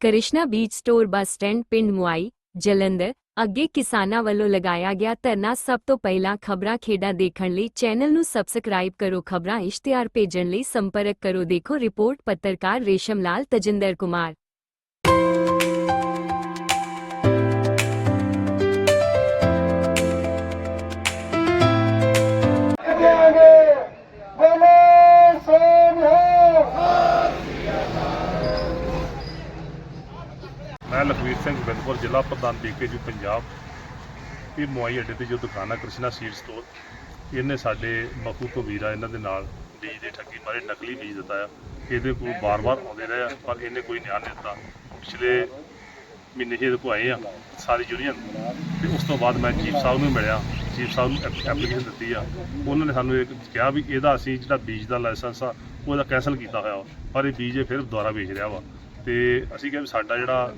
Krishna beach store bus stand ਪਿੰਡ ਮੁਆਈ, ਜਲੰਧਰ, ਅੱਗੇ ਕਿਸਾਨਾਂ ਵੱਲੋਂ ਲਗਾਇਆ ਗਿਆ ਧਰਨਾ ਸਭ ਤੋਂ ਪਹਿਲਾਂ ਖਬਰਾਂ ਖੇਡਾਂ ਦੇਖਣ ਲਈ ਚੈਨਲ ਨੂੰ ਸਬਸਕ੍ਰਾਈਬ ਕਰੋ, ਖਬਰਾਂ ਇਸ਼ਤਿਹਾਰ ਭੇਜਣ ਲਈ ਸੰਪਰਕ ਕਰੋ, ਦੇਖੋ ਰਿਪੋਰਟ ਪੱਤਰਕਾਰ ਰੇਸ਼ਮ ਲਾਲ ਤਜਿੰਦਰ ਕੁਮਾਰ। ਬਿੰਦਪੁਰ ਜ਼ਿਲ੍ਹਾ ਪ੍ਰਧਾਨ ਪੰਜਾਬ ਇਹ ਮੋਬਾਈਲ ਅੱਡੇ ਤੇ ਜੋ ਦੁਕਾਨ ਆ, ਕ੍ਰਿਸ਼ਨਾ ਸੀਡ ਸਟੋਰ ਇਹਨੇ ਸਾਡੇ ਮਖੂ ਤੋਂ ਵੀਰਾ ਇਹਨਾਂ ਦੇ ਨਾਲ ਬੀਜ ਦੇ ਠੱਗੀ ਮਾਰੇ, ਨਕਲੀ ਬੀਜ ਦਿੱਤਾ ਆ। ਇਹਦੇ ਕੋਲ ਬਾਰ-ਬਾਰ ਆਉਂਦੇ ਰਹੇ ਆ, ਪਰ ਇਹਨੇ ਕੋਈ ਨਿਆਂ ਨਹੀਂ ਦਿੱਤਾ। ਪਿਛਲੇ ਮਹੀਨੇ ਹੀ ਇਹਦੇ ਕੋਲ ਆਏ ਆ, ਸਾਰੀ ਯੂਨੀਅਨ, ਤੇ ਉਸ ਤੋਂ ਬਾਅਦ ਮੈਂ ਚੀਫ ਸਾਹਿਬ ਨੂੰ ਮਿਲਿਆ। ਚੀਫ ਸਾਹਿਬ ਨੂੰ ਐਪਲੀਕੇਸ਼ਨ ਦਿੱਤੀ ਆ। ਉਹਨਾਂ ਨੇ ਸਾਨੂੰ ਇਹ ਕਿਹਾ ਵੀ ਇਹਦਾ ਅਸੀਂ ਜਿਹੜਾ ਬੀਜ ਦਾ ਲਾਇਸੈਂਸ ਆ, ਉਹਦਾ ਕੈਨਸਲ ਕੀਤਾ ਹੋਇਆ ਵਾ, ਪਰ ਇਹ ਬੀਜ ਇਹ ਫਿਰ ਦੁਬਾਰਾ ਵੇਚ ਰਿਹਾ ਵਾ। ਤੇ ਅਸੀਂ ਕਿਹਾ ਵੀ ਸਾਡਾ ਜਿਹੜਾ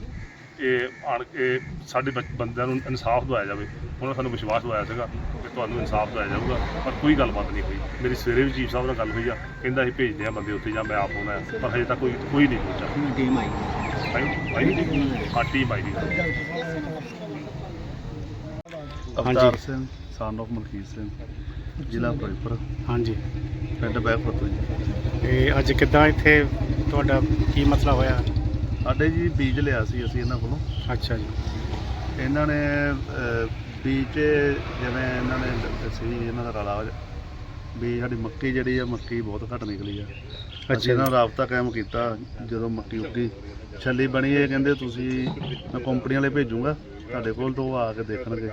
ਇਹ ਆਣ ਕੇ ਸਾਡੇ ਬੱਚ- ਬੰਦਿਆਂ ਨੂੰ ਇਨਸਾਫ ਦਵਾਇਆ ਜਾਵੇ ਉਹਨਾਂ ਨੇ ਸਾਨੂੰ ਵਿਸ਼ਵਾਸ ਦਵਾਇਆ ਸੀਗਾ ਕਿ ਤੁਹਾਨੂੰ ਇਨਸਾਫ ਦਵਾਇਆ ਜਾਊਗਾ ਪਰ ਕੋਈ ਗੱਲਬਾਤ ਨਹੀਂ ਹੋਈ। ਮੇਰੀ ਸਵੇਰੇ ਵੀ ਚੀਫ ਸਾਹਿਬ ਨਾਲ ਗੱਲ ਹੋਈ ਆ ਕਹਿੰਦਾ ਅਸੀਂ ਭੇਜਦੇ ਆ ਬੰਦੇ ਉੱਥੇ ਜਾਂ ਮੈਂ ਆਪ ਆਉਣਾ ਹੈ ਪਰ ਹਜੇ ਤੱਕ ਕੋਈ ਕੋਈ ਨਹੀਂ ਪਹੁੰਚਾ ਟੀਮ ਆਈ ਅਵਤਾਰ ਸਿੰਘ ਸਨ ਮਲਕੀਤ ਸਿੰਘ ਜ਼ਿਲ੍ਹਾ ਫਿਰੋਜ਼ਪੁਰ। ਹਾਂਜੀ। ਪਿੰਡ ਬੈਫਰਤ ਜੀ। ਤੇ ਅੱਜ ਕਿੱਦਾਂ ਇੱਥੇ ਤੁਹਾਡਾ ਕੀ ਮਸਲਾ ਹੋਇਆ? ਸਾਡੇ ਜੀ ਬੀਜ ਲਿਆ ਸੀ ਅਸੀਂ ਇਹਨਾਂ ਕੋਲੋਂ। ਅੱਛਾ ਜੀ। ਇਹਨਾਂ ਨੇ ਅਹ, ਬੀਜ 'ਚ ਜਿਵੇਂ ਇਹਨਾਂ ਨੇ ਦੱਸੀ ਇਹਨਾਂ ਦਾ ਰਲਾ ਵੀ ਸਾਡੀ ਮੱਕੀ ਜਿਹੜੀ ਆ ਮੱਕੀ ਬਹੁਤ ਘੱਟ ਨਿਕਲੀ ਆ। ਅਸੀਂ ਇਹਨਾਂ ਨਾਲ ਰਾਬਤਾ ਕਾਇਮ ਕੀਤਾ ਜਦੋਂ ਮੱਕੀ ਉੱਗੀ। ਛੱਲੀ ਬਣੀ ਇਹ ਕਹਿੰਦੇ ਤੁਸੀਂ ਮੈਂ ਕੰਪਨੀ ਵਾਲੇ ਭੇਜੂੰਗਾ ਤੁਹਾਡੇ ਕੋਲ ਤੋਂ ਉਹ ਆ ਕੇ ਦੇਖਣਗੇ।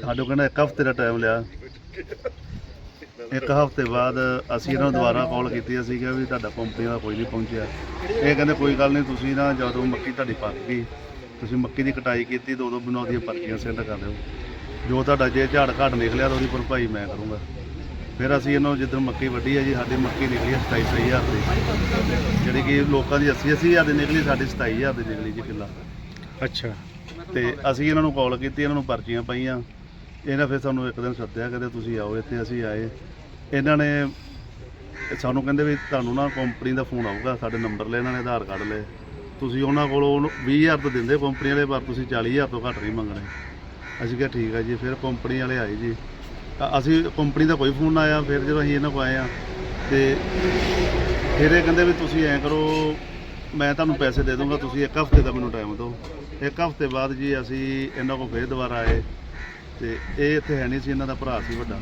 ਸਾਡੇ ਕਹਿੰਦਾ ਇੱਕ ਹਫ਼ਤੇ ਦਾ ਟਾਈਮ ਲਿਆ। ਇੱਕ ਹਫ਼ਤੇ ਬਾਅਦ ਅਸੀਂ ਇਹਨਾਂ ਨੂੰ ਦੁਬਾਰਾ ਕਾਲ ਕੀਤੀ ਅਸੀਂ ਕਿਹਾ ਵੀ ਤੁਹਾਡਾ ਕੰਪਨੀ ਦਾ ਕੋਈ ਨਹੀਂ ਪਹੁੰਚਿਆ। ਇਹ ਕਹਿੰਦੇ ਕੋਈ ਗੱਲ ਨਹੀਂ ਤੁਸੀਂ ਨਾ ਜਦੋਂ ਮੱਕੀ ਤੁਹਾਡੀ ਪੱਕ ਗਈ ਤੁਸੀਂ ਮੱਕੀ ਦੀ ਕਟਾਈ ਕੀਤੀ ਦੋ ਦੋ ਦਿਨਾਂ ਦੀਆਂ ਪਰਚੀਆਂ ਸੈਂਡ ਕਰ ਦਿਓ। ਜੋ ਤੁਹਾਡਾ ਜੇ ਝਾੜ ਘੱਟ ਨਿਕਲਿਆ ਤਾਂ ਉਹਦੀ ਭਰਪਾਈ ਮੈਂ ਕਰੂੰਗਾ। ਫਿਰ ਅਸੀਂ ਇਹਨੂੰ ਜਿੱਦਣ ਮੱਕੀ ਵੱਢੀ ਹੈ ਜੀ ਸਾਡੀ ਮੱਕੀ ਨਿਕਲੀ ਹੈ 27000 ਦੀ। ਜਿਹੜੀ ਕਿ ਲੋਕਾਂ ਦੀ 80 80000 ਦੀ ਨਿਕਲੀ ਸਾਡੀ 27000 ਦੀ ਨਿਕਲੀ ਜੀ ਕਿੱਲਾ। ਅੱਛਾ। ਤੇ ਅਸੀਂ ਇਹਨਾਂ ਨੂੰ ਕਾਲ ਕੀਤੀ ਇਹਨਾਂ ਨੂੰ ਪਰਚੀਆਂ ਪਾਈਆਂ। ਇਹਨਾਂ ਫਿਰ ਸਾਨੂੰ ਇੱਕ ਦਿਨ ਸੱਦਿਆ, ਕਹਿੰਦੇ ਤੁਸੀਂ ਆਓ, ਇੱਥੇ ਅਸੀਂ ਆਏ। ਇਹਨਾਂ ਨੇ ਸਾਨੂੰ ਕਹਿੰਦੇ ਵੀ ਤੁਹਾਨੂੰ ਨਾ ਕੰਪਨੀ ਦਾ ਫੋਨ ਆਊਗਾ, ਸਾਡੇ ਨੰਬਰ ਲੈ, ਇਹਨਾਂ ਨੇ ਆਧਾਰ ਕਾਰਡ ਲਏ। ਤੁਸੀਂ ਉਹਨਾਂ ਕੋਲੋਂ ਉਹਨੂੰ 20000 ਤੋਂ ਦਿੰਦੇ ਕੰਪਨੀ ਵਾਲੇ, ਪਰ ਤੁਸੀਂ 40000 ਤੋਂ ਘੱਟ ਨਹੀਂ ਮੰਗਣੇ। ਅਸੀਂ ਕਿਹਾ ਠੀਕ ਆ ਜੀ, ਫਿਰ ਕੰਪਨੀ ਵਾਲੇ ਆਏ ਜੀ। ਅਸੀਂ ਕੰਪਨੀ ਦਾ ਕੋਈ ਫੋਨ ਨਾ ਆਇਆ, ਫਿਰ ਜਦੋਂ ਅਸੀਂ ਇਹਨਾਂ ਕੋਲ ਆਏ ਆ, ਤੇ ਫਿਰ ਇਹ ਕਹਿੰਦੇ ਵੀ ਤੁਸੀਂ ਐਂ ਕਰੋ, ਮੈਂ ਤੁਹਾਨੂੰ ਪੈਸੇ ਦੇ ਦੂੰਗਾ ਤੁਸੀਂ ਇੱਕ ਹਫ਼ਤੇ ਦਾ ਮੈਨੂੰ ਟਾਈਮ ਦਿਓ। ਇੱਕ ਹਫ਼ਤੇ ਬਾਅਦ ਜੀ ਅਸੀਂ ਇਹਨਾਂ ਕੋਲ ਫਿਰ ਦੁਬਾਰਾ ਆਏ। ਤੇ ਇਹ ਇੱਥੇ ਹੈ ਨਹੀਂ ਸੀ, ਇਹਨਾਂ ਦਾ ਭਰਾ ਸੀ ਵੱਡਾ।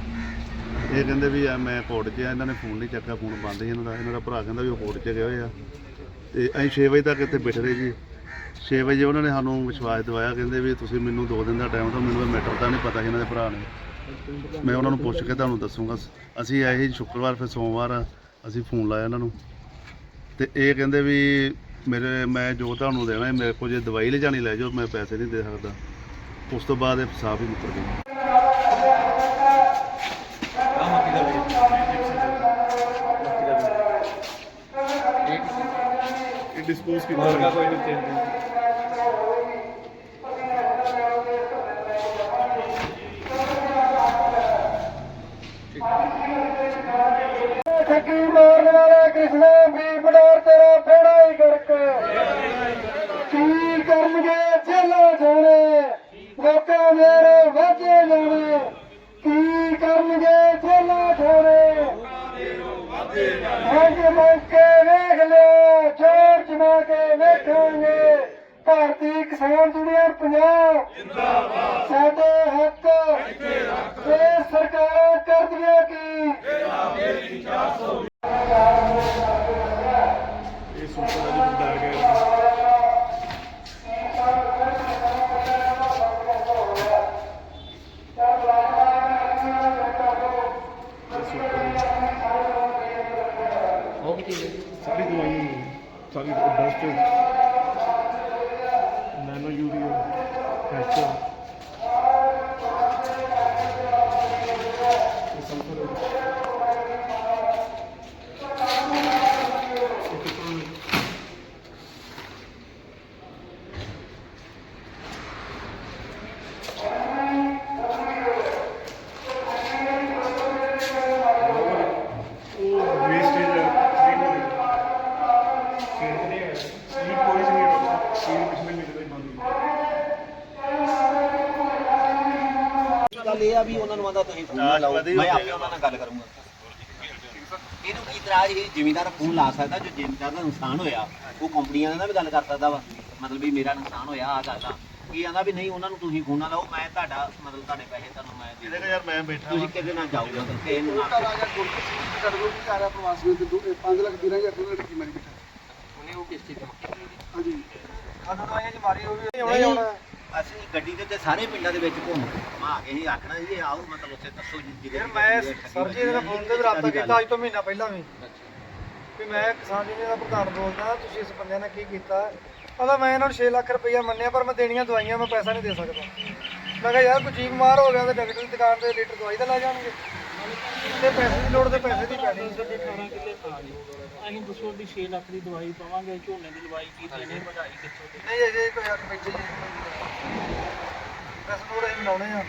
ਇਹ ਕਹਿੰਦੇ ਵੀ ਆ ਮੈਂ ਕੋਰਟ 'ਚ ਆ, ਇਹਨਾਂ ਨੇ ਫੋਨ ਨਹੀਂ ਚੱਕਿਆ, ਫੋਨ ਬੰਦ ਸੀ ਇਹਨਾਂ ਦਾ। ਇਹਨਾਂ ਦਾ ਭਰਾ ਕਹਿੰਦਾ ਵੀ ਉਹ ਕੋਰਟ 'ਚ ਗਏ ਹੋਏ ਆ। ਤੇ ਅਸੀਂ 6 ਵਜੇ ਤੱਕ ਇੱਥੇ ਬੈਠ ਰਹੇ ਜੀ। 6 ਵਜੇ ਉਹਨਾਂ ਨੇ ਸਾਨੂੰ ਵਿਸ਼ਵਾਸ ਦਿਵਾਇਆ, ਕਹਿੰਦੇ ਵੀ ਤੁਸੀਂ ਮੈਨੂੰ 2 ਦਿਨ ਦਾ ਟਾਈਮ ਦਿਓ, ਮੈਨੂੰ ਮੈਟਰ ਦਾ ਨਹੀਂ ਪਤਾ ਸੀ ਇਹਨਾਂ ਦੇ ਭਰਾ ਨੇ। ਮੈਂ ਉਹਨਾਂ ਨੂੰ ਪੁੱਛ ਕੇ ਤੁਹਾਨੂੰ ਦੱਸੂਗਾ। ਅਸੀਂ ਆਏ ਸੀ ਸ਼ੁੱਕਰਵਾਰ, ਫਿਰ ਸੋਮਵਾਰ ਅਸੀਂ ਫੋਨ ਲਾਇਆ ਇਹਨਾਂ ਨੂੰ। ਤੇ ਇਹ ਕਹਿੰਦੇ ਵੀ ਮੇਰੇ, ਮੈਂ ਜੋ ਤੁਹਾਨੂੰ ਦੇਣਾ, ਮੇਰੇ ਕੋਲ ਜੇ ਦਵਾਈ ਲਿਜਾਣੀ ਲੈ ਜਾਓ, ਮੈਂ ਪੈਸੇ ਨਹੀਂ ਦੇ ਸਕਦਾ। ਉਸ ਤੋਂ ਬਾਅਦ ਇਹ ਸਾਫ਼ ਹੀ ਮੁੱਕਰ ਗਏ ਇਹ ਡਿਸਪੋਜ਼ ਕੀਤਾ ਕੋਈ ਨਹੀਂ ਠੱਗੀ ਮਾਰਨ ਵਾਲਾ ਕ੍ਰਿਸ਼ਨਾ ਵੀ ਬਡਾਰ ਤੇਰਾ ਫੇੜਾ ਹੀ ਕਰਕੇ ਕੀ ਕਰਨਗੇ ਜੇਲਾਂ ਜਾਣੇ ਲੋਕਾਂ ਦੇ ਵਾਜੇ ਜਾਣੇ ਕੀ ਕਰਨਗੇ ਜੇਲਾਂ ਜਾਣੇ ਮੰਗ ਮੰਗ ਕੇ ਵੇਖ ਲਿਆ ਜੋਰ ਜਮਾ ਕੇ ਵੇਖਾਂਗੇ। ਭਾਰਤੀ ਕਿਸਾਨ ਯੂਨੀਅਨ ਪੰਜਾਬ। ਜਿੰਦਾਬਾਦ talking to investors ਵੀ ਉਹਨਾਂ ਨੂੰ ਆਂਦਾ ਤੁਸੀਂ ਫੋਨ ਲਾਓ ਮੈਂ ਆਪੇ ਉਹਨਾਂ ਨਾਲ ਗੱਲ ਕਰੂੰਗਾ। ਇਹਨੂੰ ਕੀ ਇਤਰਾਜ਼ ਇਹ ਜ਼ਿਮੀਂਦਾਰ ਫੋਨ ਲਾ ਸਕਦਾ ਜੋ ਜ਼ਿਮੀਂਦਾਰ ਦਾ ਨੁਕਸਾਨ ਹੋਇਆ ਉਹ ਕੰਪਨੀਆਂ ਨਾਲ ਵੀ ਗੱਲ ਕਰ ਸਕਦਾ ਵਾ। ਮਤਲਬ ਵੀ ਮੇਰਾ ਨੁਕਸਾਨ ਹੋਇਆ ਆ ਗੱਲ ਆ। ਇਹ ਆਂਦਾ ਵੀ ਨਹੀਂ ਉਹਨਾਂ ਨੂੰ ਤੁਸੀਂ ਫੋਨ ਨਾ ਲਾਓ ਮੈਂ ਤੁਹਾਡਾ ਮਤਲਬ ਤੁਹਾਡੇ ਪੈਸੇ ਤੁਹਾਨੂੰ ਮੈਂ ਦੇ ਕੋਲ ਯਾਰ ਮੈਂ ਬੈਠਾ ਤੁਸੀਂ ਕਿਹਦੇ ਨਾਲ ਜਾਓਗੇ ਮਤਲਬ ਕਿਸੇ ਨੂੰ ਜੀ ਸਾਡੇ ਕੋਲ ਕੀ ਰਿਹਾ ਪ੍ਰਵਾਸ ਵਿੱਚ 5 ਲੱਖ 13 ਹਜ਼ਾਰ ਰੁਪਏ ਦੀ ਕੀਮਤ ਬੈਠਾ। ਉਹਨੇ ਉਹ ਕਿਸ ਚੀਜ਼ ਦਾ ਹਾਂਜੀ। ਸਾਨੂੰ ਦਵਾਈਆਂ ਚ ਮਾਰੀ ਉਹ ਵੀ। ਨਹੀਂ, ਅਸੀਂ ਗੱਡੀ ਦੇ ਉੱਤੇ ਸਾਰੇ ਪਿੰਡਾਂ ਦੇ ਵਿੱਚ ਘੁੰਮ ਮਾ ਕੇ ਹੀ ਆਖਣਾ ਜੀ ਆਓ ਮਤਲਬ ਉੱਥੇ ਦੱਸੋ ਜੀ ਯਾਰ ਮੈਂ ਸਰ ਜੀ ਇਹਦੇ ਫੋਨ ਤੇ ਰਾਬਤਾ ਕੀਤਾ ਅੱਜ ਤੋਂ ਮਹੀਨਾ ਪਹਿਲਾਂ ਵੀ। ਵੀ ਮੈਂ ਕਿਸਾਨ ਯੂਨੀਅਨ ਦਾ ਪ੍ਰਧਾਨ ਬੋਲਦਾ ਤੁਸੀਂ ਇਸ ਬੰਦਿਆਂ ਨਾਲ ਕੀ ਕੀਤਾ? ਕਹਿੰਦਾ ਮੈਂ ਇਹਨਾਂ ਨੂੰ 6 ਲੱਖ ਰੁਪਈਆ ਮੰਨਿਆ ਪਰ ਮੈਂ ਦੇਣੀਆਂ ਦਵਾਈਆਂ ਮੈਂ ਪੈਸਾ ਨਹੀਂ ਦੇ ਸਕਦਾ। ਮੈਂ ਕਿਹਾ ਯਾਰ ਕੋਈ ਚੀਕ ਮਾਰ ਹੋ ਗਿਆ ਤੇ ਡਾਕਟਰ ਦੀ ਦੁਕਾਨ ਤੇ ਲੀਟਰ ਦਵਾਈ ਦਾ ਲੈ ਜਾਣਗੇ। ਤੇ ਪੈਸੇ ਦੀ ਲੋੜ ਤੇ ਪੈਸੇ ਦੀ ਪੈਣੀ। ਅਸੀਂ ਦੱਸੋ ਵੀ 6 ਲੱਖ ਦੀ ਦਵਾਈ ਪਾਵਾਂਗੇ ਝੋਨੇ ਦੀ ਦਵਾਈ ਕੀ ਦੇਣੀ ਵਧਾਈ ਕਿੱਥੋਂ ਦੇ? ਨਹੀਂ ਅਜੇ ਕੋਈ ਹੱਥ ਵਿੱਚ ਜੀ ਪੈਸੇ ਲੋੜ ਅਸੀਂ ਬਣਾਉਣੇ ਆ।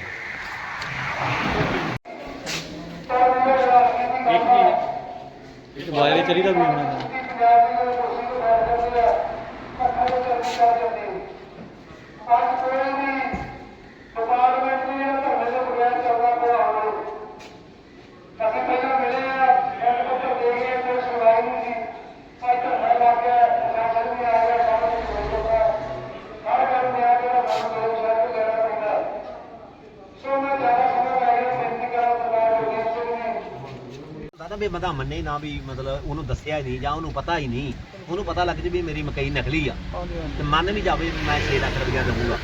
ਦਵਾਈ ਚਰੀਦਾ ਵੀ ਉਹਨਾਂ ਅੱਜ ਕੋਈ ਵੀ ਡਿਪਾਰਟਮੈਂਟ ਨੂੰ ਇਹ ਧਰਨੇ ਦੇ ਬਗੈਰ ਚੱਲਦਾ ਪਿਆ ਹੋਵੇ ਅਸੀਂ ਪਹਿਲਾਂ ਮਿਲੇ ਆ ਐਡ ਪੱਤਰ ਦੇ ਗਏ ਕੋਈ ਸੁਣਵਾਈ ਨਹੀਂ ਸੀ ਅੱਜ ਧਰਨਾ ਲੱਗ ਗਿਆ ਪ੍ਰਸ਼ਾਸਨ ਵੀ ਆ ਗਿਆ ਸਾਰਾ ਕੁਝ ਹੋ ਚੁੱਕਾ ਹਰ ਗੱਲ ਨਿਆਂ ਜਿਹੜਾ ਸਾਨੂੰ ਦੋ ਸ਼ਹਿਰ ਤੋਂ ਲੈਣਾ ਪੈਂਦਾ ਸੋ ਮੈਂ ਜ਼ਿਆਦਾ ਸਮਾਂ ਲੈ ਗਿਆ ਬੇਨਤੀ ਕਰਾਂ ਸਰਦਾਰ ਜੋਗੇਸ਼ ਸਿੰਘ ਨੇ ਦਾਦਾ ਵੀ ਬੰਦਾ ਮੰਨੇ ਨਾ ਵੀ ਮਤਲਬ ਉਹਨੂੰ ਦੱਸਿਆ ਹੀ ਨਹੀਂ ਜਾਂ ਉਹਨੂੰ ਪਤਾ ਹੀ ਨਹੀਂ। ਉਹਨੂੰ ਪਤਾ ਲੱਗ ਜੇ ਵੀ ਮੇਰੀ ਮਕਈ ਨਕਲੀ ਆ। ਤੇ ਮੰਨ ਵੀ ਜਾਵੇ ਵੀ ਮੈਂ 6 ਲੱਖ ਰੁਪਇਆ ਦਊਂਗਾ।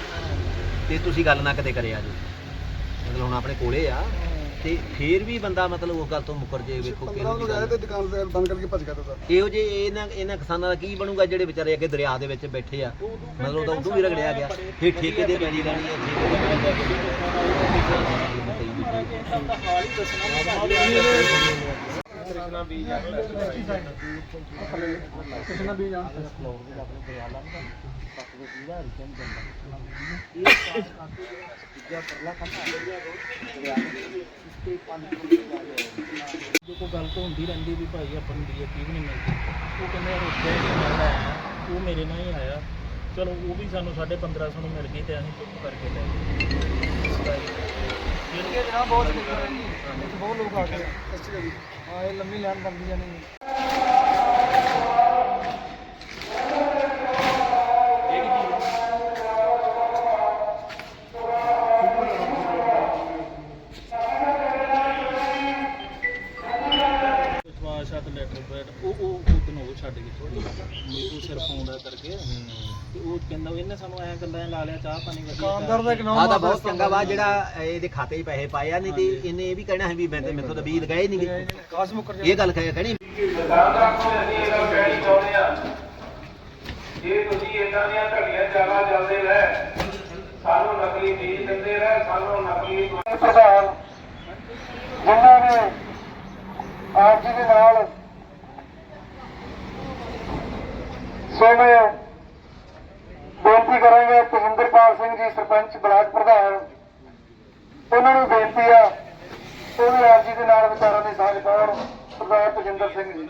ਤੇ ਤੁਸੀਂ ਗੱਲ ਨਾ ਕਦੇ ਕਰਿਆ ਜੀ। ਮਤਲਬ ਹੁਣ ਆਪਣੇ ਕੋਲੇ ਆ। ਤੇ ਫੇਰ ਵੀ ਬੰਦਾ ਮਤਲਬ ਉਹ ਗੱਲ ਤੋਂ ਮੁਕਰ ਜੇ ਵੇਖੋ ਕਿ ਪੰਦਰਾਂ ਨੂੰ ਗਿਆ ਤੇ ਦੁਕਾਨ ਤੇ ਬੰਦ ਕਰਕੇ ਭੱਜ ਗਿਆ ਤਾਂ ਇਹੋ ਜੇ ਇਹਨਾਂ ਇਹਨਾਂ ਕਿਸਾਨਾਂ ਦਾ ਕੀ ਬਣੂਗਾ ਜਿਹੜੇ ਵਿਚਾਰੇ ਅੱਗੇ ਦਰਿਆ ਦੇ ਵਿੱਚ ਬੈਠੇ ਆ। ਮਤਲਬ ਉਹਦਾ ਉਦੋਂ ਵੀ ਰਗੜਿਆ ਗਿਆ। ਫਿਰ ਠੇਕੇ ਦੇ ਪੈਣੀ ਲੈਣੀ ਹੈ ਠੇਕੇ ਦੇ ਪੈਣੀ ਹੀ। ਜੋ ਕੋਈ ਗੱਲ ਤੋਂ ਹੁੰਦੀ ਰਹਿੰਦੀ ਵੀ ਭਾਈ ਆਪਾਂ ਨੂੰ ਡੀਏਪੀ ਵੀ ਨਹੀਂ ਮਿਲਦੀ ਉਹ ਕਹਿੰਦੇ ਯਾਰ ਉੱਥੇ ਹੀ ਮਿਲ ਆਇਆ। ਉਹ ਮੇਰੇ ਨਾਲ ਹੀ ਆਇਆ। ਚਲੋ ਉਹ ਵੀ ਸਾਨੂੰ 1550 ਨੂੰ ਮਿਲ ਗਈ ਤੇ ਅਸੀਂ ਚੁੱਪ ਕਰਕੇ ਲੈ ਗਏ। ਇਹ ਜਨਾਬ ਬਹੁਤ ਸ਼ੁਕਰ ਹੈ ਜੀ। ਬਹੁਤ ਲੋਕ ਆ ਗਏ। ਆ। ਹਾਂ ਇਹ ਲੰਮੀ ਲਾਈਨ ਬਣਦੀ ਜਾਣੀ ਵਿਸ਼ਵਾਸ ਆ ਤੇ ਲੈਟਰ ਉਹ ਉਹ ਉਹ ਛੱਡ ਗਏ ਮੈਨੂੰ ਸਿਰ ਪਾਉਂਦਾ ਕਰਕੇ। ਤੇ ਉਹ ਕਹਿੰਦਾ ਇਹਨੇ ਸਾਨੂੰ ਐਂ ਗੱਲਾਂ ਲਾ ਲਿਆ ਚਾਹ ਪਾਣੀ ਵਧੀਆ ਦੁਕਾਨਦਾਰ ਦਾ ਇੱਕ ਨਾਮ ਆਹ ਤਾਂ ਬਹੁਤ ਚੰਗਾ ਵਾ ਜਿਹੜਾ ਇਹਦੇ ਖਾਤੇ 'ਚ ਪੈਸੇ ਪਾਏ ਆ ਨਹੀਂ ਤੇ ਇਹਨੇ ਇਹ ਵੀ ਕਹਿਣਾ ਹੈ ਵੀ ਮੈਂ ਤੇ ਮੇਥੋਂ ਤਾਂ ਬੀਜ ਗਏ ਨਹੀਂਗੇ ਕਾਸ ਮੁਕਰ ਇਹ ਗੱਲ ਕਹਿ ਕਹਿਣੀ। ਜੇ ਤੁਸੀਂ ਇਦਾਂ ਦੀਆਂ ਘੜੀਆਂ ਜ਼ਿਆਦਾ ਚੱਲਦੇ ਰਹੇ ਸਾਨੂੰ ਨਕਲੀ ਬੀਜ ਦਿੰਦੇ ਰਹੇ ਸਾਨੂੰ ਨਕਲੀ ਪ੍ਰਧਾਨ ਜਿਨ੍ਹਾਂ ਨੇ ਆਪ ਜੀ ਦੇ ਨਾਲ ਸੋ ਮੈਂ ਬੇਨਤੀ ਕਰਾਂਗਾ ਤਜਿੰਦਰਪਾਲ ਸਿੰਘ ਜੀ, ਸਰਪੰਚ, ਬਲਾਕ ਪ੍ਰਧਾਨ, ਉਹਨਾਂ ਨੂੰ ਬੇਨਤੀ ਆ, ਉਹ ਵੀ ਆਪ ਜੀ ਦੇ ਨਾਲ ਵਿਚਾਰਾਂ ਦੀ ਸਾਂਝ ਪਾਉਣ ਸਰਦਾਰ ਤਜਿੰਦਰ ਸਿੰਘ ਜੀ।